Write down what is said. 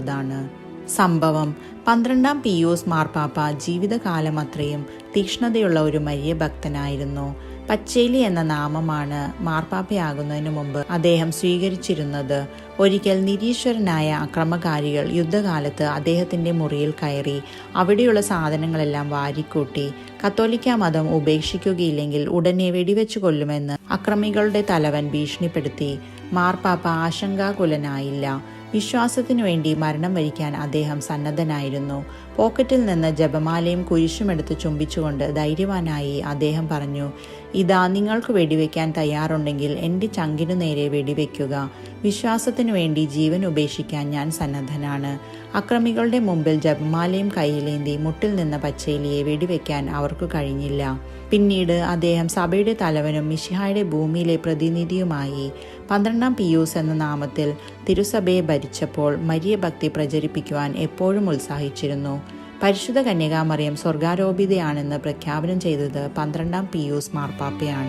താണ് സംഭവം. പന്ത്രണ്ടാം പിയൂസ് മാർപ്പാപ്പ ജീവിതകാലം അത്രയും തീക്ഷ്ണതയുള്ള ഒരു മരിയ ഭക്തനായിരുന്നു. പച്ചേലി എന്ന നാമമാണ് മാർപ്പാപ്പയാകുന്നതിനു മുമ്പ് അദ്ദേഹം സ്വീകരിച്ചിരുന്നത്. ഒരിക്കൽ നിരീശ്വരനായ അക്രമകാരികൾ യുദ്ധകാലത്ത് അദ്ദേഹത്തിന്റെ മുറിയിൽ കയറി അവിടെയുള്ള സാധനങ്ങളെല്ലാം വാരിക്കൂട്ടി കത്തോലിക്ക മതം ഉപേക്ഷിക്കുകയില്ലെങ്കിൽ ഉടനെ വെടിവെച്ചു കൊല്ലുമെന്ന് അക്രമികളുടെ തലവൻ ഭീഷണിപ്പെടുത്തി. മാർപ്പാപ്പ ആശങ്കാകുലനായില്ല. വിശ്വാസത്തിനു വേണ്ടി മരണം വരിക്കാൻ അദ്ദേഹം സന്നദ്ധനായിരുന്നു. പോക്കറ്റിൽ നിന്ന് ജപമാലയും കുരിശുമെടുത്ത് ചുംബിച്ചുകൊണ്ട് ധൈര്യവാനായി അദ്ദേഹം പറഞ്ഞു ഇതാ നിങ്ങൾക്ക് വെടിവെക്കാൻ തയ്യാറുണ്ടെങ്കിൽ എന്റെ ചങ്കിനു നേരെ വെടിവെക്കുക. വിശ്വാസത്തിനു വേണ്ടി ജീവൻ ഉപേക്ഷിക്കാൻ ഞാൻ സന്നദ്ധനാണ്. അക്രമികളുടെ മുമ്പിൽ ജപമാലയും കയ്യിലേന്തി മുട്ടിൽ നിന്ന പച്ചയിലിയെ വെടിവെക്കാൻ അവർക്ക് കഴിഞ്ഞില്ല. പിന്നീട് അദ്ദേഹം സഭയുടെ തലവനും മിഷിഹായുടെ ഭൂമിയിലെ പ്രതിനിധിയുമായി പന്ത്രണ്ടാം പിയൂസ് എന്ന നാമത്തിൽ തിരുസഭയെ ഭരിച്ചപ്പോൾ മരിയ ഭക്തി പ്രചരിപ്പിക്കുവാൻ എപ്പോഴും ഉത്സാഹിച്ചിരുന്നു. പരിശുദ്ധ കന്യകാമറിയം സ്വർഗാരോപിതയാണെന്ന് പ്രഖ്യാപനം ചെയ്തത് പന്ത്രണ്ടാം പിയൂസ് മാർപ്പാപ്പയാണ്.